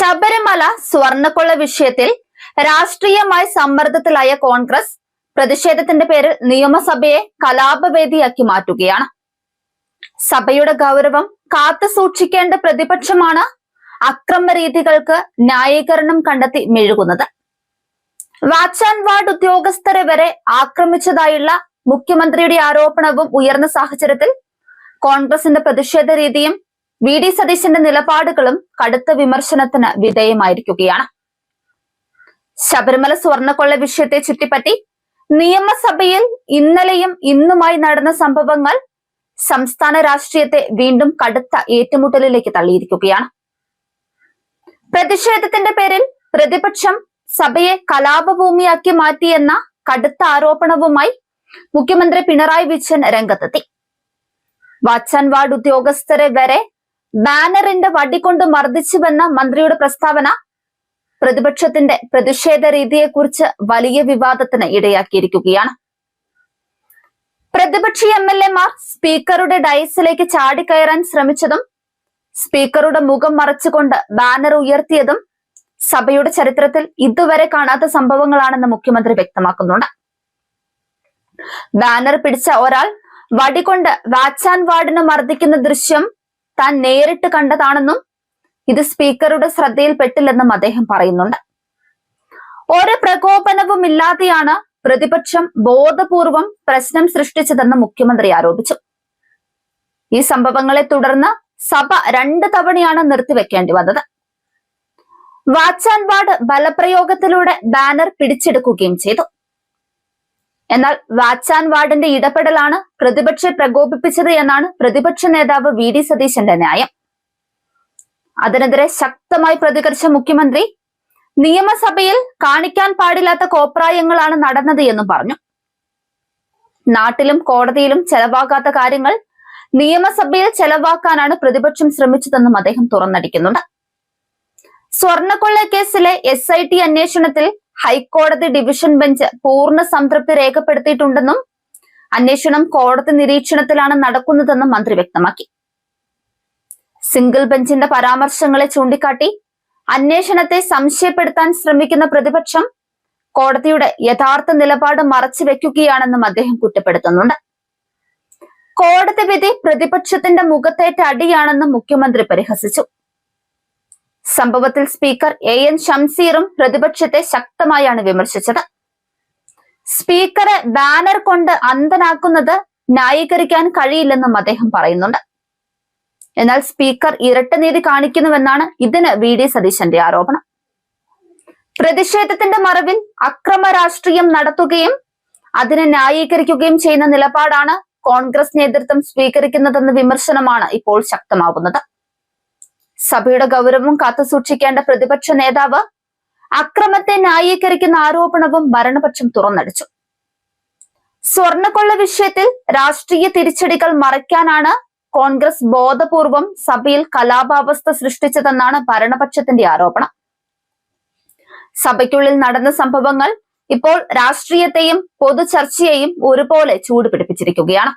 ശബരിമല സ്വർണക്കൊള്ള വിഷയത്തിൽ രാഷ്ട്രീയമായി സമ്മർദ്ദത്തിലായ കോൺഗ്രസ് പ്രതിഷേധത്തിന്റെ പേരിൽ നിയമസഭയെ കലാപവേദിയാക്കി മാറ്റുകയാണ്. സഭയുടെ ഗൗരവം കാത്തു സൂക്ഷിക്കേണ്ട പ്രതിപക്ഷമാണ് അക്രമ രീതികൾക്ക് ന്യായീകരണം കണ്ടെത്തി മെഴുകുന്നത്. വാച്ച് ആൻഡ് വാർഡ് ഉദ്യോഗസ്ഥരെ വരെ ആക്രമിച്ചതായുള്ള മുഖ്യമന്ത്രിയുടെ ആരോപണവും ഉയർന്ന സാഹചര്യത്തിൽ കോൺഗ്രസിന്റെ പ്രതിഷേധ രീതിയും വി ഡി സതീശന്റെ നിലപാടുകളും കടുത്ത വിമർശനത്തിന് വിധേയമായിരിക്കുകയാണ്. ശബരിമല സ്വർണക്കൊള്ള വിഷയത്തെ ചുറ്റിപ്പറ്റി നിയമസഭയിൽ ഇന്നലെയും ഇന്നുമായി നടന്ന സംഭവങ്ങൾ സംസ്ഥാന രാഷ്ട്രീയത്തെ വീണ്ടും കടുത്ത ഏറ്റുമുട്ടലിലേക്ക് തള്ളിയിരിക്കുകയാണ്. പ്രതിഷേധത്തിന്റെ പേരിൽ പ്രതിപക്ഷം സഭയെ കലാപഭൂമിയാക്കി മാറ്റിയെന്ന കടുത്ത ആരോപണവുമായി മുഖ്യമന്ത്രി പിണറായി വിജയൻ രംഗത്തെത്തി. വാച്ചാൻ വാർഡ് ഉദ്യോഗസ്ഥരെ വരെ ബാനറിന്റെ വടികൊണ്ട് മർദ്ദിച്ചുവെന്ന മന്ത്രിയുടെ പ്രസ്താവന പ്രതിപക്ഷത്തിന്റെ പ്രതിഷേധ രീതിയെക്കുറിച്ച് വലിയ വിവാദത്തിന് ഇടയാക്കിയിരിക്കുകയാണ്. പ്രതിപക്ഷ എം എൽ എമാർ സ്പീക്കറുടെ ഡയസിലേക്ക് ചാടിക്കയറാൻ ശ്രമിച്ചതും സ്പീക്കറുടെ മുഖം മറച്ചുകൊണ്ട് ബാനർ ഉയർത്തിയതും സഭയുടെ ചരിത്രത്തിൽ ഇതുവരെ കാണാത്ത സംഭവങ്ങളാണെന്ന് മുഖ്യമന്ത്രി വ്യക്തമാക്കുന്നുണ്ട്. ബാനർ പിടിച്ച ഒരാൾ വടികൊണ്ട് വാച്ചാൻ വാർഡിനെ മർദ്ദിക്കുന്ന ദൃശ്യം താൻ നേരിട്ട് കണ്ടതാണെന്നും ഇത് സ്പീക്കറുടെ ശ്രദ്ധയിൽപ്പെട്ടില്ലെന്നും അദ്ദേഹം പറയുന്നുണ്ട്. ഒരു പ്രകോപനവും ഇല്ലാതെയാണ് പ്രതിപക്ഷം ബോധപൂർവം പ്രശ്നം സൃഷ്ടിച്ചതെന്ന് മുഖ്യമന്ത്രി ആരോപിച്ചു. ഈ സംഭവങ്ങളെ തുടർന്ന് സഭ രണ്ട് തവണയാണ് നിർത്തിവെക്കേണ്ടി വന്നത്. വാച്ച് ആൻഡ് വാർഡ് ബലപ്രയോഗത്തിലൂടെ ബാനർ പിടിച്ചെടുക്കുകയും ചെയ്തു. എന്നാൽ വാച്ചാൻ വാർഡിന്റെ ഇടപെടലാണ് പ്രതിപക്ഷെ പ്രകോപിപ്പിച്ചത് എന്നാണ് പ്രതിപക്ഷ നേതാവ് വി ഡി സതീശന്റെ ന്യായം. അതിനെതിരെ ശക്തമായി പ്രതികരിച്ച മുഖ്യമന്ത്രി നിയമസഭയിൽ കാണിക്കാൻ പാടില്ലാത്ത കോപ്രായങ്ങളാണ് നടന്നത് എന്നും പറഞ്ഞു. നാട്ടിലും കോടതിയിലും ചെലവാകാത്ത കാര്യങ്ങൾ നിയമസഭയിൽ ചെലവാക്കാനാണ് പ്രതിപക്ഷം ശ്രമിച്ചതെന്നും അദ്ദേഹം തുറന്നടിക്കുന്നുണ്ട്. സ്വർണക്കൊള്ള കേസിലെ എസ് ഐ ടി അന്വേഷണത്തിൽ ഹൈക്കോടതി ഡിവിഷൻ ബെഞ്ച് പൂർണ സംതൃപ്തി രേഖപ്പെടുത്തിയിട്ടുണ്ടെന്നും അന്വേഷണം കോടതി നിരീക്ഷണത്തിലാണ് നടക്കുന്നതെന്നും മന്ത്രി വ്യക്തമാക്കി. സിംഗിൾ ബെഞ്ചിന്റെ പരാമർശങ്ങളെ ചൂണ്ടിക്കാട്ടി അന്വേഷണത്തെ സംശയപ്പെടുത്താൻ ശ്രമിക്കുന്ന പ്രതിപക്ഷം കോടതിയുടെ യഥാർത്ഥ നിലപാട് മറച്ചു വെക്കുകയാണെന്നും അദ്ദേഹം കുറ്റപ്പെടുത്തുന്നുണ്ട്. കോടതി വിധി പ്രതിപക്ഷത്തിന്റെ മുഖത്തേറ്റ അടിയാണെന്നും മുഖ്യമന്ത്രി പരിഹസിച്ചു. സംഭവത്തിൽ സ്പീക്കർ എ എൻ ഷംസീറും പ്രതിപക്ഷത്തെ ശക്തമായാണ് വിമർശിച്ചത്. സ്പീക്കറെ ബാനർ കൊണ്ട് അന്ധനാക്കുന്നത് ന്യായീകരിക്കാൻ കഴിയില്ലെന്നും അദ്ദേഹം പറയുന്നുണ്ട്. എന്നാൽ സ്പീക്കർ ഇരട്ട നീതി കാണിക്കുന്നുവെന്നാണ് ഇതിന് വി ഡി സതീശന്റെ ആരോപണം. പ്രതിഷേധത്തിന്റെ മറവിൽ അക്രമ രാഷ്ട്രീയം നടത്തുകയും അതിനെ ന്യായീകരിക്കുകയും ചെയ്യുന്ന നിലപാടാണ് കോൺഗ്രസ് നേതൃത്വം സ്വീകരിക്കുന്നതെന്ന വിമർശനമാണ് ഇപ്പോൾ ശക്തമാവുന്നത്. സഭയുടെ ഗൗരവം കാത്തുസൂക്ഷിക്കേണ്ട പ്രതിപക്ഷ നേതാവ് അക്രമത്തെ ന്യായീകരിക്കുന്ന ആരോപണവും ഭരണപക്ഷം തുറന്നടിച്ചു. സ്വർണക്കൊള്ള വിഷയത്തിൽ രാഷ്ട്രീയ തിരിച്ചടികൾ മറയ്ക്കാനാണ് കോൺഗ്രസ് ബോധപൂർവം സഭയിൽ കലാപാവസ്ഥ സൃഷ്ടിച്ചതെന്നാണ് ഭരണപക്ഷത്തിന്റെ ആരോപണം. സഭയ്ക്കുള്ളിൽ നടന്ന സംഭവങ്ങൾ ഇപ്പോൾ രാഷ്ട്രീയത്തെയും പൊതു ചർച്ചയെയും ഒരുപോലെ ചൂടുപിടിപ്പിച്ചിരിക്കുകയാണ്.